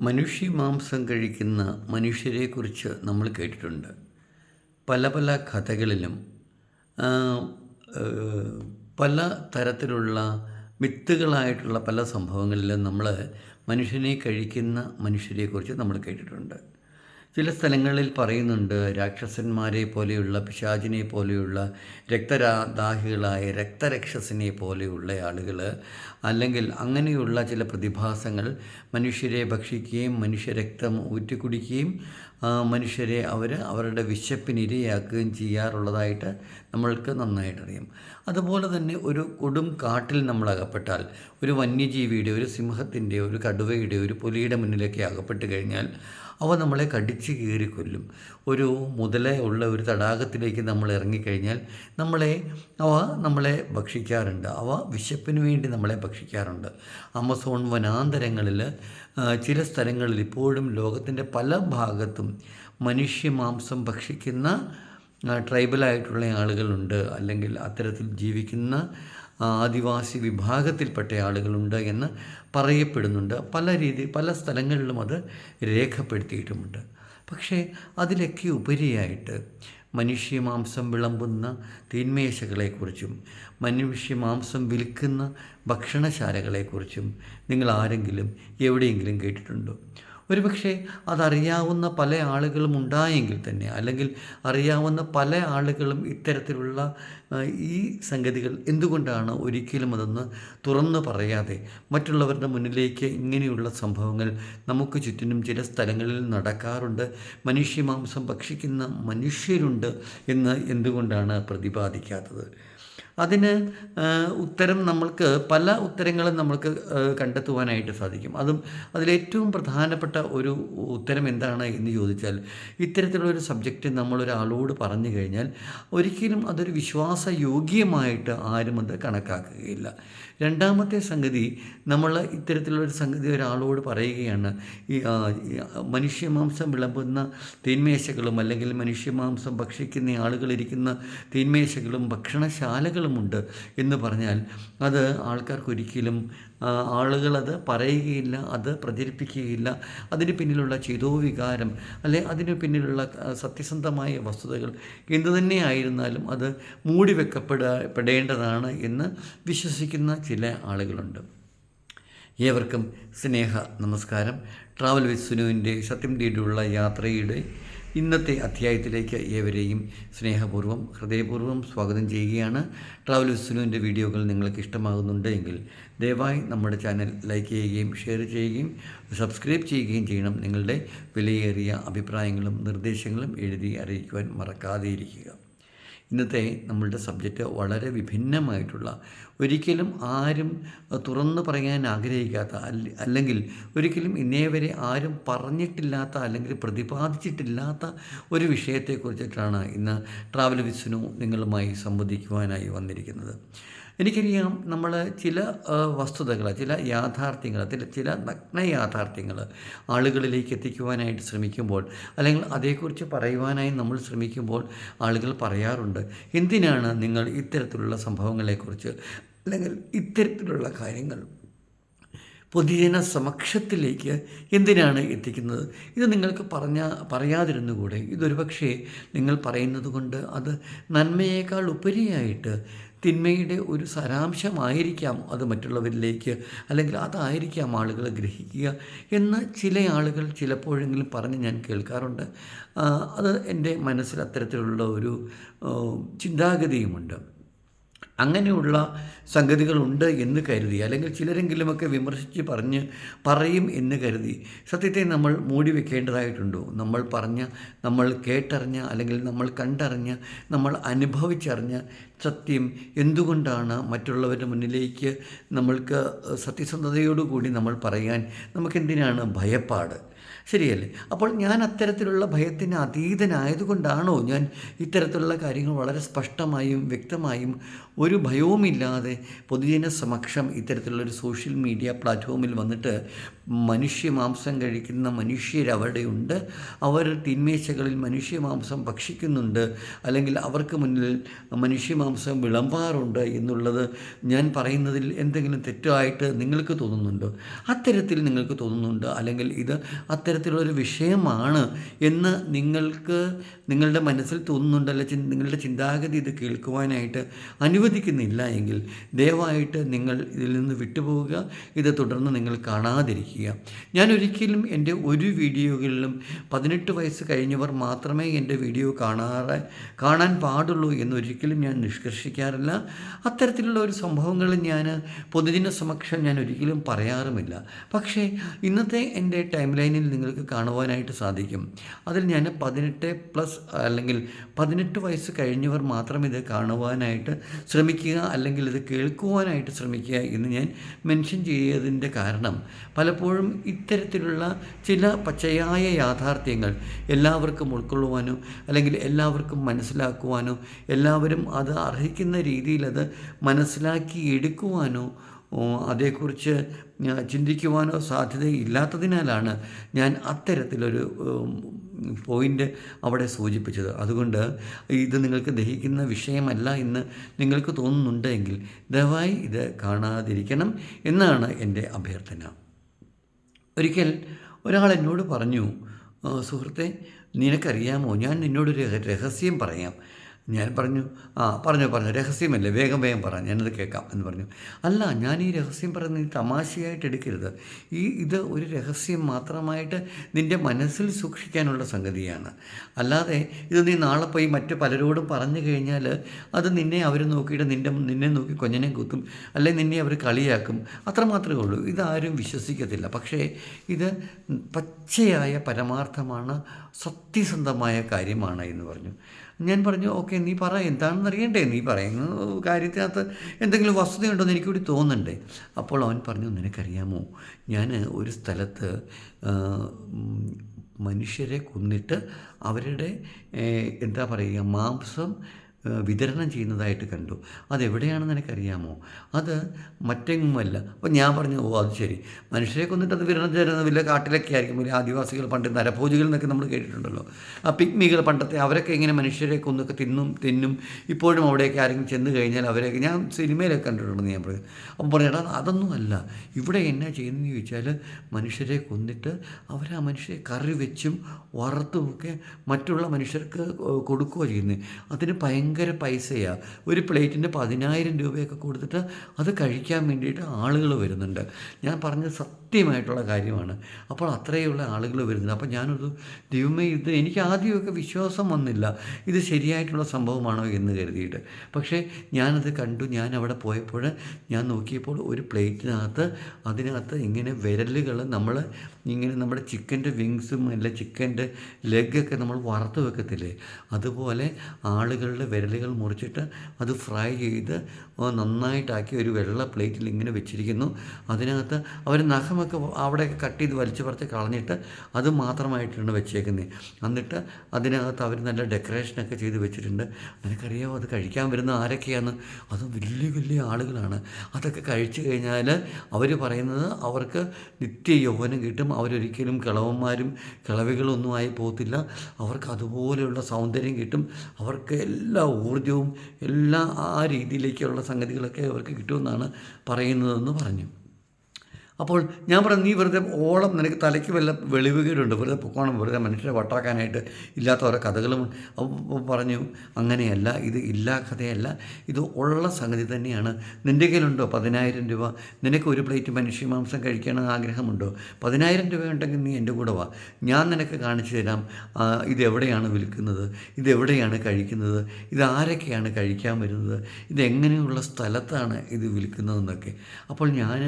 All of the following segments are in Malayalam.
മനുഷ്യ മാംസം കഴിക്കുന്ന മനുഷ്യരെക്കുറിച്ച് നമ്മൾ കേട്ടിട്ടുണ്ട്. പല പല കഥകളിലും പല തരത്തിലുള്ള മിത്തുകളായിട്ടുള്ള പല സംഭവങ്ങളിലും നമ്മൾ മനുഷ്യനെ കഴിക്കുന്ന മനുഷ്യരെക്കുറിച്ച് നമ്മൾ കേട്ടിട്ടുണ്ട്. ചില സ്ഥലങ്ങളിൽ പറയുന്നുണ്ട് രാക്ഷസന്മാരെ പോലെയുള്ള പിശാചിനെ പോലെയുള്ള രക്തരാദാഹികളായ രക്തരക്ഷസിനെ പോലെയുള്ള ആളുകൾ. അല്ലെങ്കിൽ അങ്ങനെയുള്ള ചില പ്രതിഭാസങ്ങൾ മനുഷ്യരെ ഭക്ഷിക്കുകയും മനുഷ്യരക്തം ഊറ്റിക്കുടിക്കുകയും മനുഷ്യരെ അവർ അവരുടെ വിശപ്പിനിരയാക്കുകയും ചെയ്യാറുള്ളതായിട്ട് നമ്മൾക്ക് നന്നായിട്ടറിയാം. അതുപോലെ തന്നെ ഒരു കൊടും കാട്ടിൽ നമ്മൾ അകപ്പെട്ടാൽ ഒരു വന്യജീവിയുടെ ഒരു സിംഹത്തിന്റെ ഒരു കടുവയുടെ ഒരു പുലിയുടെ മുന്നിലൊക്കെ അകപ്പെട്ട് കഴിഞ്ഞാൽ അവ നമ്മളെ കടിച്ചു കീറി കൊല്ലും. ഒരു മുതലയുള്ള ഒരു തടാകത്തിലേക്ക് നമ്മൾ ഇറങ്ങിക്കഴിഞ്ഞാൽ നമ്മളെ അവ നമ്മളെ ഭക്ഷിക്കാറുണ്ട്. അവ വിശപ്പിന് വേണ്ടി നമ്മളെ ഭക്ഷിക്കാറുണ്ട്. ആമസോൺ വനാന്തരങ്ങളിൽ ചില സ്ഥലങ്ങളിൽ ഇപ്പോഴും ലോകത്തിന്റെ പല ഭാഗത്തും മനുഷ്യമാംസം ഭക്ഷിക്കുന്ന ട്രൈബലായിട്ടുള്ള ആളുകളുണ്ട്. അല്ലെങ്കിൽ അത്തരത്തിൽ ജീവിക്കുന്ന ആദിവാസി വിഭാഗത്തിൽപ്പെട്ട ആളുകളുണ്ട് എന്ന് പറയപ്പെടുന്നുണ്ട്. പല രീതി പല സ്ഥലങ്ങളിലും അത് രേഖപ്പെടുത്തിയിട്ടുമുണ്ട്. പക്ഷേ അതിലൊക്കെ ഉപരിയായിട്ട് മനുഷ്യമാംസം വിളമ്പുന്ന തീന്മേശകളെക്കുറിച്ചും മനുഷ്യമാംസം വിൽക്കുന്ന ഭക്ഷണശാലകളെക്കുറിച്ചും നിങ്ങൾ ആരെങ്കിലും എവിടെയെങ്കിലും കേട്ടിട്ടുണ്ടോ? ഒരുപക്ഷെ അതറിയാവുന്ന പല ആളുകളും ഉണ്ടായെങ്കിൽ തന്നെ അല്ലെങ്കിൽ അറിയാവുന്ന പല ആളുകളും ഇത്തരത്തിലുള്ള ഈ സംഗതികൾ എന്തുകൊണ്ടാണ് ഒരിക്കലും അതൊന്ന് തുറന്നു പറയാതെ മറ്റുള്ളവരുടെ മുന്നിലേക്ക് ഇങ്ങനെയുള്ള സംഭവങ്ങൾ നമുക്ക് ചുറ്റിനും ചില സ്ഥലങ്ങളിൽ നടക്കാറുണ്ട് മനുഷ്യമാംസം ഭക്ഷിക്കുന്ന മനുഷ്യരുണ്ട് എന്ന് എന്തുകൊണ്ടാണ് പ്രതിപാദിക്കാത്തത്? അതിന് ഉത്തരം നമ്മൾക്ക് പല ഉത്തരങ്ങളും നമ്മൾക്ക് കണ്ടെത്തുവാനായിട്ട് സാധിക്കും. അതും അതിലേറ്റവും പ്രധാനപ്പെട്ട ഒരു ഉത്തരം എന്താണ് എന്ന് ചോദിച്ചാൽ ഇത്തരത്തിലുള്ളൊരു സബ്ജക്റ്റ് നമ്മളൊരാളോട് പറഞ്ഞു കഴിഞ്ഞാൽ ഒരിക്കലും അതൊരു വിശ്വാസയോഗ്യമായിട്ട് ആരും അത് കണക്കാക്കുകയില്ല. രണ്ടാമത്തെ സംഗതി നമ്മൾ ഇത്തരത്തിലുള്ള ഒരു സംഗതി ഒരാളോട് പറയുകയാണ് ഈ മനുഷ്യമാംസം വിളമ്പുന്ന തീന്മേശകളും അല്ലെങ്കിൽ മനുഷ്യമാംസം ഭക്ഷിക്കുന്ന ആളുകളിരിക്കുന്ന തീന്മേശകളും ഭക്ഷണശാലകളുമുണ്ട് എന്ന് പറഞ്ഞാൽ അത് ആൾക്കാർക്കൊരിക്കലും ആ, ആളുകളത് പറയുകയില്ല അത് പ്രചരിപ്പിക്കുകയില്ല. അതിന് പിന്നിലുള്ള ചെയ്തോ വികാരം അല്ലെ അതിന് പിന്നിലുള്ള സത്യസന്ധമായ വസ്തുതകൾ എന്തു തന്നെയായിരുന്നാലും അത് മൂടി വെക്കപ്പെടേണ്ടതാണ് എന്ന് വിശ്വസിക്കുന്ന ചില ആളുകളുണ്ട്. ഏവർക്കും സ്നേഹ നമസ്കാരം. ട്രാവൽ വിത്ത് സുനുവിന്റെ സത്യം തേടിയുള്ള യാത്രയുടെ ഇന്നത്തെ അധ്യായത്തിലേക്ക് ഏവരെയും സ്നേഹപൂർവം ഹൃദയപൂർവം സ്വാഗതം ചെയ്യുകയാണ്. ട്രാവൽ വിസ്ലുവിന്റെ വീഡിയോകൾ നിങ്ങൾക്ക് ഇഷ്ടമാകുന്നുണ്ട് എങ്കിൽ ദയവായി നമ്മുടെ ചാനൽ ലൈക്ക് ചെയ്യുകയും ഷെയർ ചെയ്യുകയും സബ്സ്ക്രൈബ് ചെയ്യുകയും ചെയ്യണം. നിങ്ങളുടെ വിലയേറിയ അഭിപ്രായങ്ങളും നിർദ്ദേശങ്ങളും എഴുതി അറിയിക്കുവാൻ മറക്കാതെ ഇരിക്കുക. ഇന്നത്തെ നമ്മളുടെ സബ്ജക്റ്റ് വളരെ വിഭിന്നമായിട്ടുള്ള ഒരിക്കലും ആരും തുറന്നു പറയാൻ ആഗ്രഹിക്കാത്ത അല്ലെങ്കിൽ ഒരിക്കലും ഇന്നേ വരെ ആരും പറഞ്ഞിട്ടില്ലാത്ത അല്ലെങ്കിൽ പ്രതിപാദിച്ചിട്ടില്ലാത്ത ഒരു വിഷയത്തെക്കുറിച്ചിട്ടാണ് ഇന്ന് ട്രാവൽ വിസ്നു നിങ്ങളുമായി സംവദിക്കുവാനായി വന്നിരിക്കുന്നത്. എനിക്കറിയാം നമ്മൾ ചില വസ്തുതകൾ ചില യാഥാർത്ഥ്യങ്ങൾ ചില നഗ്ന യാഥാർത്ഥ്യങ്ങൾ ആളുകളിലേക്ക് എത്തിക്കുവാനായിട്ട് ശ്രമിക്കുമ്പോൾ അല്ലെങ്കിൽ അതേക്കുറിച്ച് പറയുവാനായി നമ്മൾ ശ്രമിക്കുമ്പോൾ ആളുകൾ പറയാറുണ്ട് എന്തിനാണ് നിങ്ങൾ ഇത്തരത്തിലുള്ള സംഭവങ്ങളെക്കുറിച്ച് അല്ലെങ്കിൽ ഇത്തരത്തിലുള്ള കാര്യങ്ങൾ പൊതുജന സമക്ഷത്തിലേക്ക് എന്തിനാണ് എത്തിക്കുന്നത്? ഇത് നിങ്ങൾക്ക് പറഞ്ഞ പറയാതിരുന്നുകൂടെ? ഇതൊരുപക്ഷേ നിങ്ങൾ പറയുന്നത് കൊണ്ട് അത് നന്മയേക്കാൾ ഉപരിയായിട്ട് തിന്മയുടെ ഒരു സാരാംശമായിരിക്കാം അത് മറ്റുള്ളവരിലേക്ക് അല്ലെങ്കിൽ അതായിരിക്കാം ആളുകൾ ഗ്രഹിക്കുക എന്ന് ചില ആളുകൾ ചിലപ്പോഴെങ്കിലും പറഞ്ഞ് ഞാൻ കേൾക്കാറുണ്ട്. അത് എന്റെ മനസ്സിൽ അത്തരത്തിലുള്ള ഒരു ചിന്താഗതിയുമുണ്ട്. അങ്ങനെയുള്ള സംഗതികളുണ്ട് എന്ന് കരുതി. അല്ലെങ്കിൽ ചിലരെങ്കിലുമൊക്കെ വിമർശിച്ച് പറഞ്ഞ് പറയും എന്ന് കരുതി. സത്യത്തെ നമ്മൾ മൂടി വെക്കേണ്ടതായിട്ടുണ്ടോ. നമ്മൾ പറഞ്ഞ നമ്മൾ കേട്ടറിഞ്ഞ അല്ലെങ്കിൽ നമ്മൾ കണ്ടറിഞ്ഞ നമ്മൾ അനുഭവിച്ചറിഞ്ഞ സത്യം എന്തുകൊണ്ടാണ് മറ്റുള്ളവരുടെ മുന്നിലേക്ക് നമ്മൾക്ക് സത്യസന്ധതയോടുകൂടി നമ്മൾ പറയാൻ നമുക്കെന്തിനാണ് ഭയപ്പാട്? ശരിയല്ലേ? അപ്പോൾ ഞാൻ അത്തരത്തിലുള്ള ഭയത്തിന് അതീതനായതുകൊണ്ടാണോ ഞാൻ ഇത്തരത്തിലുള്ള കാര്യങ്ങൾ വളരെ സ്പഷ്ടമായും വ്യക്തമായും ഒരു ഭയവുമില്ലാതെ പൊതുജന സമക്ഷം ഇത്തരത്തിലുള്ളൊരു സോഷ്യൽ മീഡിയ പ്ലാറ്റ്ഫോമിൽ വന്നിട്ട് മനുഷ്യ മാംസം കഴിക്കുന്ന മനുഷ്യരവിടെയുണ്ട്. അവർ തിന്മേശകളിൽ മനുഷ്യമാംസം ഭക്ഷിക്കുന്നുണ്ട്. അല്ലെങ്കിൽ അവർക്ക് മുന്നിൽ മനുഷ്യമാംസം വിളമ്പാറുണ്ട് എന്നുള്ളത് ഞാൻ പറയുന്നതിൽ എന്തെങ്കിലും തെറ്റായിട്ട് നിങ്ങൾക്ക് തോന്നുന്നുണ്ടോ? അത്തരത്തിൽ നിങ്ങൾക്ക് തോന്നുന്നുണ്ട്? അല്ലെങ്കിൽ ഇത് അത്തരത്തിലുള്ളൊരു വിഷയമാണ് എന്ന് നിങ്ങൾക്ക് നിങ്ങളുടെ മനസ്സിൽ തോന്നുന്നുണ്ട്? അല്ല ചിൻ- നിങ്ങളുടെ ചിന്താഗതി ഇത് കേൾക്കുവാനായിട്ട് അനുവദിക്കുന്നില്ല എങ്കിൽ ദയവായിട്ട് നിങ്ങൾ ഇതിൽ നിന്ന് വിട്ടുപോവുക. ഇത് തുടർന്ന് നിങ്ങൾ കാണാതിരിക്കുക. ഞാൻ ഒരിക്കലും എന്റെ ഒരു വീഡിയോകളിലും പതിനെട്ട് വയസ്സ് കഴിഞ്ഞവർ മാത്രമേ എന്റെ വീഡിയോ കാണാറ് കാണാൻ പാടുള്ളൂ എന്നൊരിക്കലും ഞാൻ നിഷ്കർഷിക്കാറില്ല. അത്തരത്തിലുള്ള ഒരു സംഭവങ്ങൾ ഞാൻ പൊതുജന സമക്ഷം ഞാൻ ഒരിക്കലും പറയാറുമില്ല. പക്ഷേ ഇന്നത്തെ എന്റെ ടൈം ലൈനിൽ നിങ്ങൾക്ക് കാണുവാനായിട്ട് സാധിക്കും. അതിൽ ഞാൻ പതിനെട്ട് പ്ലസ് അല്ലെങ്കിൽ പതിനെട്ട് വയസ്സ് കഴിഞ്ഞവർ മാത്രം ഇത് കാണുവാനായിട്ട് ശ്രമിക്കുക അല്ലെങ്കിൽ ഇത് കേൾക്കുവാനായിട്ട് ശ്രമിക്കുക എന്ന് ഞാൻ മെൻഷൻ ചെയ്തതിന്റെ കാരണം. പലപ്പോഴും ഇത്തരത്തിലുള്ള ചില പച്ചയായ യാഥാർത്ഥ്യങ്ങൾ എല്ലാവർക്കും ഉൾക്കൊള്ളുവാനോ അല്ലെങ്കിൽ എല്ലാവർക്കും മനസ്സിലാക്കുവാനോ എല്ലാവരും അത് അർഹിക്കുന്ന രീതിയിൽ അത് മനസ്സിലാക്കി എടുക്കുവാനോ അതേക്കുറിച്ച് ചിന്തിക്കുവാനോ സാധ്യതയില്ലാത്തതിനാലാണ് ഞാൻ അത്തരത്തിലൊരു പോയിന്റ് അവിടെ സൂചിപ്പിച്ചത്. അതുകൊണ്ട് ഇത് നിങ്ങൾക്ക് ദഹിക്കുന്ന വിഷയമല്ല എന്ന് നിങ്ങൾക്ക് തോന്നുന്നുണ്ടെങ്കിൽ ദയവായി ഇത് കാണാതിരിക്കണം എന്നാണ് എന്റെ അഭ്യർത്ഥന. ഒരിക്കൽ ഒരാൾ എന്നോട് പറഞ്ഞു "ആ, സുഹൃത്തെ നിനക്കറിയാമോ? ഞാൻ നിന്നോടൊരു രഹസ്യം പറയാം. ഞാൻ പറഞ്ഞു ആ പറഞ്ഞു പറഞ്ഞു രഹസ്യമല്ലേ വേഗം വേഗം പറ ഞാനത് കേൾക്കാം എന്ന് പറഞ്ഞു. അല്ല ഞാൻ ഈ രഹസ്യം പറയുന്നത് ഈ തമാശയായിട്ട് എടുക്കരുത്. ഈ ഇത് ഒരു രഹസ്യം മാത്രമായിട്ട് നിന്റെ മനസ്സിൽ സൂക്ഷിക്കാനുള്ള സംഗതിയാണ്. അല്ലാതെ ഇത് നീ നാളെ പോയി മറ്റ് പലരോടും പറഞ്ഞു കഴിഞ്ഞാൽ അത് നിന്നെ അവർ നോക്കിയിട്ട് നിന്റെ നിന്നെ നോക്കി കൊഞ്ഞനെ കുത്തും അല്ലെങ്കിൽ നിന്നെ അവർ കളിയാക്കും. അത്രമാത്രമേ ഉള്ളൂ. ഇതാരും വിശ്വസിക്കത്തില്ല. പക്ഷേ ഇത് പച്ചയായ പരമാർത്ഥമാണ് സത്യസന്ധമായ കാര്യമാണ് എന്ന് പറഞ്ഞു. ഞാൻ പറഞ്ഞു ഓക്കെ നീ പറ എന്താണെന്ന് അറിയണ്ടേ നീ പറയുന്ന കാര്യത്തിനകത്ത് എന്തെങ്കിലും വസ്തുതയുണ്ടോ എന്ന് എനിക്കൂടി തോന്നുന്നുണ്ടേ. അപ്പോൾ അവൻ പറഞ്ഞു നിനക്കറിയാമോ ഞാൻ ഒരു സ്ഥലത്ത് മനുഷ്യരെ കൊന്നിട്ട് അവരുടെ എന്താ പറയുക മാംസം വിതരണം ചെയ്യുന്നതായിട്ട് കണ്ടു. അതെവിടെയാണെന്ന് എനിക്കറിയാമോ? അത് മറ്റെങ്ങുമല്ല. അപ്പോൾ ഞാൻ പറഞ്ഞു ഓ അത് ശരി. മനുഷ്യരെ കൊന്നിട്ട് അത് വിതരണം ചെയ്യുന്നത് വലിയ കാട്ടിലൊക്കെ ആയിരിക്കും. വലിയ ആദിവാസികൾ പണ്ട് നരഭോജികൾ എന്നൊക്കെ നമ്മൾ കേട്ടിട്ടുണ്ടല്ലോ. ആ പിഗ്മികൾ പണ്ടത്തെ അവരൊക്കെ ഇങ്ങനെ മനുഷ്യരെ കൊന്നൊക്കെ തിന്നും തിന്നും ഇപ്പോഴും അവിടെയൊക്കെ ആരെങ്കിലും ചെന്ന് കഴിഞ്ഞാൽ അവരെയൊക്കെ ഞാൻ സിനിമയിലൊക്കെ കണ്ടിട്ടുണ്ടെന്ന് ഞാൻ പറയും. അപ്പം പറഞ്ഞാൽ അതൊന്നും അല്ല. ഇവിടെ എന്നാ ചെയ്യുന്നതെന്ന് ചോദിച്ചാൽ മനുഷ്യരെ കൊന്നിട്ട് അവർ ആ മനുഷ്യരെ കറി വെച്ചും വറുത്തുമൊക്കെ മറ്റുള്ള മനുഷ്യർക്ക് കൊടുക്കുകയോ ചെയ്യുന്നത് അതിന് ഭയങ്കര പൈസയാണ് ഒരു പ്ലേറ്റിന് പതിനായിരം രൂപയൊക്കെ കൊടുത്തിട്ട് അത് കഴിക്കാൻ വേണ്ടിയിട്ട് ആളുകൾ വരുന്നുണ്ട്. ഞാൻ പറഞ്ഞത് സത്യമായിട്ടുള്ള കാര്യമാണ്. അപ്പോൾ അത്രയുള്ള ആളുകൾ വരുന്നുണ്ട്. അപ്പോൾ ഞാനൊരു ദൈവമേ ഇത് എനിക്ക് ആദ്യമൊക്കെ വിശ്വാസം വന്നില്ല. ഇത് ശരിയായിട്ടുള്ള സംഭവമാണോ എന്ന് കരുതിയിട്ട്. പക്ഷേ ഞാനത് കണ്ടു. ഞാൻ അവിടെ പോയപ്പോൾ ഞാൻ നോക്കിയപ്പോൾ ഒരു പ്ലേറ്റിനകത്ത് അതിനകത്ത് ഇങ്ങനെ വിരലുകൾ നമ്മൾ ഇങ്ങനെ നമ്മുടെ ചിക്കന്റെ വിങ്സും അല്ല ചിക്കന്റെ ലെഗൊക്കെ നമ്മൾ വറുത്ത് വെക്കത്തില്ലേ? അതുപോലെ ആളുകളുടെ വിരലുകൾ മുറിച്ചിട്ട് അത് ഫ്രൈ ചെയ്ത് നന്നായിട്ടാക്കി ഒരു വെള്ള പ്ലേറ്റിൽ ഇങ്ങനെ വെച്ചിരിക്കുന്നു. അതിനകത്ത് അവർ നഖമൊക്കെ അവിടെ കട്ട് ചെയ്ത് വലിച്ചു പറിച്ച് കളഞ്ഞിട്ട് അത് മാത്രമായിട്ടാണ് വെച്ചേക്കുന്നത് എന്നിട്ട് അതിനകത്ത് അവർ നല്ല ഡെക്കറേഷനൊക്കെ ചെയ്ത് വെച്ചിട്ടുണ്ട്. നിനക്കറിയാമോ അത് കഴിക്കാൻ വരുന്ന ആരൊക്കെയാണ്? അത് വലിയ വലിയ ആളുകളാണ്. അതൊക്കെ കഴിച്ചു കഴിഞ്ഞാൽ അവർ പറയുന്നത് അവർക്ക് നിത്യ യൗവനം കിട്ടും. അവരൊരിക്കലും കിളവന്മാരും കിളവികളൊന്നുമായി പോകത്തില്ല. അവർക്ക് അതുപോലെയുള്ള സൗന്ദര്യം കിട്ടും. അവർക്ക് എല്ലാ ഊർജവും എല്ലാ ആ രീതിയിലേക്കുള്ള സംഗതികളൊക്കെ അവർക്ക് കിട്ടുമെന്നാണ് പറയുന്നതെന്ന് പറഞ്ഞു. അപ്പോൾ ഞാൻ പറഞ്ഞു നീ വെറുതെ ഓളം നിനക്ക് തലയ്ക്ക് വല്ല വെളിവുകേടുണ്ട്? വെറുതെ പൊക്കോണം വെറുതെ മനുഷ്യരെ വട്ടാക്കാനായിട്ട് ഇല്ലാത്ത ഓരോ കഥകളും പറഞ്ഞു അങ്ങനെയല്ല ഇത് ഇല്ലാ കഥയല്ല ഇത് ഉള്ള സംഗതി തന്നെയാണ്. നിന്റെ കയ്യിലുണ്ടോ പതിനായിരം രൂപ? നിനക്ക് ഒരു പ്ലേറ്റ് മനുഷ്യമാംസം കഴിക്കണം ആഗ്രഹമുണ്ടോ? പതിനായിരം രൂപ ഉണ്ടെങ്കിൽ നീ എന്റെ കൂടെ വാ. ഞാൻ നിനക്ക് കാണിച്ചു തരാം ഇതെവിടെയാണ് വിൽക്കുന്നത്? ഇതെവിടെയാണ് കഴിക്കുന്നത്? ഇത് ആരൊക്കെയാണ് കഴിക്കാൻ വരുന്നത്? ഇതെങ്ങനെയുള്ള സ്ഥലത്താണ് ഇത് വിൽക്കുന്നതെന്നൊക്കെ. അപ്പോൾ ഞാൻ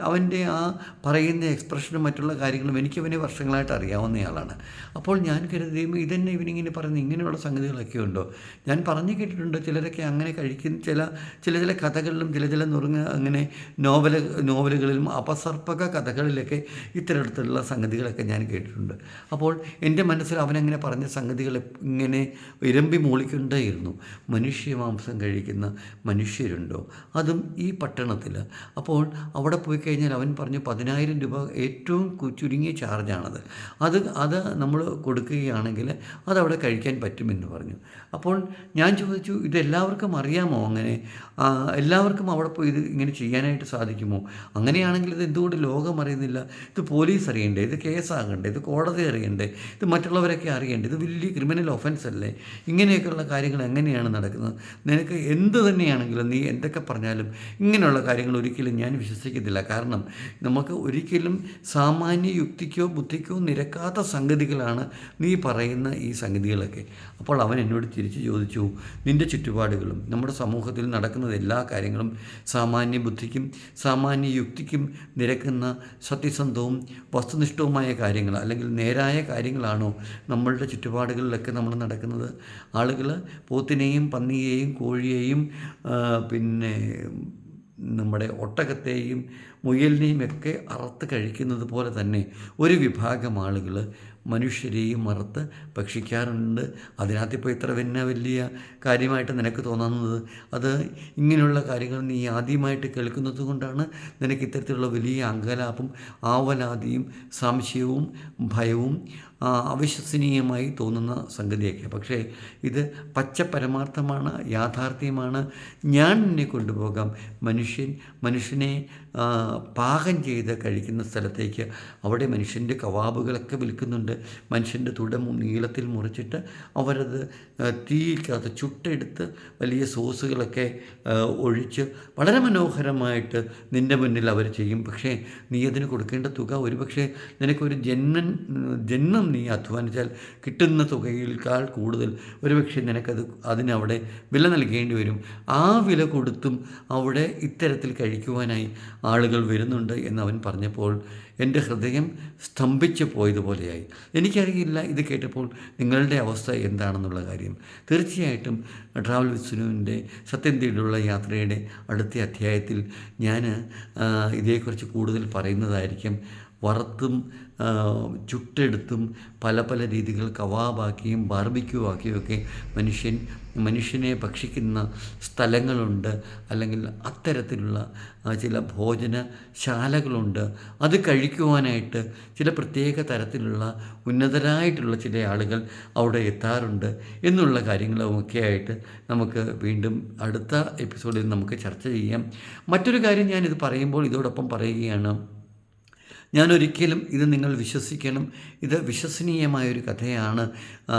അവന്റെ ആ പറയുന്ന എക്സ്പ്രഷനും മറ്റുള്ള കാര്യങ്ങളും എനിക്കവനെ വർഷങ്ങളായിട്ട് അറിയാവുന്നയാളാണ് അപ്പോൾ ഞാൻ കരുതിയും ഇതന്നെ ഇവനിങ്ങനെ പറയുന്ന ഇങ്ങനെയുള്ള സംഗതികളൊക്കെ ഉണ്ടോ? ഞാൻ പറഞ്ഞു കേട്ടിട്ടുണ്ട് ചിലരൊക്കെ അങ്ങനെ കഴിക്കുന്ന ചില ചില ചില കഥകളിലും ചില ചില നുറുങ്ങ അങ്ങനെ നോവല നോവലുകളിലും അപസർപ്പക കഥകളിലൊക്കെ ഇത്തരത്തിലുള്ള സംഗതികളൊക്കെ ഞാൻ കേട്ടിട്ടുണ്ട്. അപ്പോൾ എന്റെ മനസ്സിൽ അവനങ്ങനെ പറഞ്ഞ സംഗതികൾ ഇങ്ങനെ ഇരമ്പി മൂളിക്കൊണ്ടേയിരുന്നു. മനുഷ്യമാംസം കഴിക്കുന്ന മനുഷ്യരുണ്ടോ? അതും ഈ പട്ടണത്തിൽ. അപ്പോൾ അവിടെ പോയി കഴിഞ്ഞാൽ അവൻ പറഞ്ഞു പതിനായിരം രൂപ ഏറ്റവും ചുരുങ്ങിയ ചാർജാണത്. അത് അത് നമ്മൾ കൊടുക്കുകയാണെങ്കിൽ അതവിടെ കഴിക്കാൻ പറ്റുമെന്ന് പറഞ്ഞു. അപ്പോൾ ഞാൻ ചോദിച്ചു ഇത് എല്ലാവർക്കും അറിയാമോ അങ്ങനെ? എല്ലാവർക്കും അവിടെ പോയി ഇത് ഇങ്ങനെ ചെയ്യാനായിട്ട് സാധിക്കുമോ? അങ്ങനെയാണെങ്കിൽ ഇത് എന്തുകൊണ്ട് ലോകം അറിയുന്നില്ല? ഇത് പോലീസ് അറിയണ്ടേ? ഇത് കേസാകണ്ടേ? ഇത് കോടതി അറിയണ്ടേ? ഇത് മറ്റുള്ളവരൊക്കെ അറിയണ്ടേ? ഇത് വലിയ ക്രിമിനൽ ഒഫൻസ് അല്ലേ? ഇങ്ങനെയൊക്കെയുള്ള കാര്യങ്ങൾ എങ്ങനെയാണ് നടക്കുന്നത്? നിനക്ക് എന്ത് തന്നെയാണെങ്കിലും നീ എന്തൊക്കെ പറഞ്ഞാലും ഇങ്ങനെയുള്ള കാര്യങ്ങൾ ഒരിക്കലും ഞാൻ വിശ്വസിക്കത്തില്ല. കാരണം നമുക്ക് ഒരിക്കലും സാമാന്യ യുക്തിക്കോ ബുദ്ധിക്കോ നിരക്കാത്ത സംഗതികളാണ് നീ പറയുന്ന ഈ സംഗതികളൊക്കെ. അപ്പോൾ അവൻ എന്നോട് തിരിച്ച് ചോദിച്ചു നിന്റെ ചുറ്റുപാടുകളും നമ്മുടെ സമൂഹത്തിൽ നടക്കുന്നത് എല്ലാ കാര്യങ്ങളും സാമാന്യ ബുദ്ധിക്കും സാമാന്യ യുക്തിക്കും നിരക്കുന്ന സത്യസന്ധവും വസ്തുനിഷ്ഠവുമായ കാര്യങ്ങൾ അല്ലെങ്കിൽ നേരായ കാര്യങ്ങളാണോ നമ്മളുടെ ചുറ്റുപാടുകളിലൊക്കെ നമ്മൾ നടക്കുന്നത്? ആളുകൾ പോത്തിനെയും പന്നിയെയും കോഴിയെയും പിന്നെ നമ്മുടെ ഒട്ടകത്തെയും മുയലിനെയും ഒക്കെ അറുത്ത് കഴിക്കുന്നത് പോലെ തന്നെ ഒരു വിഭാഗം ആളുകൾ മനുഷ്യരെയും മറുത്ത് ഭക്ഷിക്കാറുണ്ട്. അതിനകത്തിപ്പോൾ ഇത്ര പിന്നെ വലിയ കാര്യമായിട്ട് നിനക്ക് തോന്നുന്നത് അത് ഇങ്ങനെയുള്ള കാര്യങ്ങൾ നീ ആദ്യമായിട്ട് കേൾക്കുന്നത് കൊണ്ടാണ് നിനക്ക് ഇത്തരത്തിലുള്ള വലിയ അങ്കലാപ്പും ആവലാതിയും സംശയവും ഭയവും അവിശ്വസനീയമായി തോന്നുന്ന സംഗതിയൊക്കെ. പക്ഷേ ഇത് പച്ച പരമാർത്ഥമാണ് യാഥാർത്ഥ്യമാണ്. ഞാൻ നിന്നെ കൊണ്ടുപോകാം. മനുഷ്യൻ മനുഷ്യനെ പാകം ചെയ്ത് കഴിക്കുന്ന സ്ഥലത്തേക്ക് അവിടെ മനുഷ്യന്റെ കവാബുകളൊക്കെ വിൽക്കുന്നുണ്ട്. മനുഷ്യന്റെ തുടം നീളത്തിൽ മുറിച്ചിട്ട് അവരത് തീയിക്കകത്ത് ചുട്ടെടുത്ത് വലിയ സോസുകളൊക്കെ ഒഴിച്ച് വളരെ മനോഹരമായിട്ട് നിന്റെ മുന്നിൽ അവർ ചെയ്യും. പക്ഷേ നീ അതിന് കൊടുക്കേണ്ട തുക ഒരുപക്ഷെ നിനക്കൊരു ജന്മൻ ജന്മം നീ അധ്വാനിച്ചാൽ കിട്ടുന്ന തുകയേക്കാൾ കൂടുതൽ ഒരുപക്ഷെ നിനക്കത് അതിനവിടെ വില നൽകേണ്ടി വരും. ആ വില കൊടുത്തും അവിടെ ഇത്തരത്തിൽ കഴിക്കുവാനായി ആളുകൾ വരുന്നുണ്ട് എന്ന് അവൻ പറഞ്ഞപ്പോൾ എന്റെ ഹൃദയം സ്തംഭിച്ചു പോയതുപോലെയായി. എനിക്കറിയില്ല ഇത് കേട്ടപ്പോൾ നിങ്ങളുടെ അവസ്ഥ എന്താണെന്നുള്ള കാര്യം. തീർച്ചയായിട്ടും ട്രാവൽ വിസ്നുവിന്റെ സത്യന്തിയിലുള്ള യാത്രയുടെ അടുത്ത അധ്യായത്തിൽ ഞാൻ ഇതേക്കുറിച്ച് കൂടുതൽ പറയുന്നതായിരിക്കും. വറുത്തും ചുട്ടെടുത്തും പല പല രീതികൾ കവാബാക്കിയും ബാർബിക്യൂ ആക്കിയൊക്കെ മനുഷ്യൻ മനുഷ്യനെ ഭക്ഷിക്കുന്ന സ്ഥലങ്ങളുണ്ട് അല്ലെങ്കിൽ അത്തരത്തിലുള്ള ചില ഭോജനശാലകളുണ്ട്. അത് കഴിക്കുവാനായിട്ട് ചില പ്രത്യേക തരത്തിലുള്ള ഉന്നതരായിട്ടുള്ള ചില ആളുകൾ അവിടെ എത്താറുണ്ട് എന്നുള്ള കാര്യങ്ങളുമൊക്കെയായിട്ട് നമുക്ക് വീണ്ടും അടുത്ത എപ്പിസോഡിൽ നമുക്ക് ചർച്ച ചെയ്യാം. മറ്റൊരു കാര്യം ഞാനിത് പറയുമ്പോൾ ഇതോടൊപ്പം പറയുകയാണ് ഞാൻ ഒരിക്കലും ഇത് നിങ്ങൾ വിശ്വസിക്കണം. ഇത് വിശ്വസനീയമായൊരു കഥയാണ്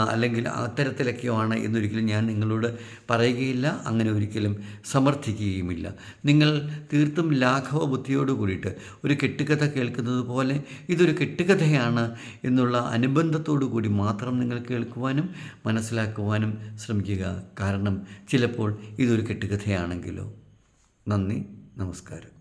അല്ലെങ്കിൽ അത്തരത്തിലൊക്കെയോ ആണ് എന്നൊരിക്കലും ഞാൻ നിങ്ങളോട് പറയുകയില്ല അങ്ങനെ ഒരിക്കലും സമർത്ഥിക്കുകയുമില്ല. നിങ്ങൾ തീർത്തും ലാഘവ ബുദ്ധിയോട് കൂടിയിട്ട് ഒരു കെട്ടുകഥ കേൾക്കുന്നത് പോലെ ഇതൊരു കെട്ടുകഥയാണ് എന്നുള്ള അനുബന്ധത്തോടു കൂടി മാത്രം നിങ്ങൾ കേൾക്കുവാനും മനസ്സിലാക്കുവാനും ശ്രമിക്കുക. കാരണം ചിലപ്പോൾ ഇതൊരു കെട്ടുകഥയാണെങ്കിലോ. നന്ദി നമസ്കാരം.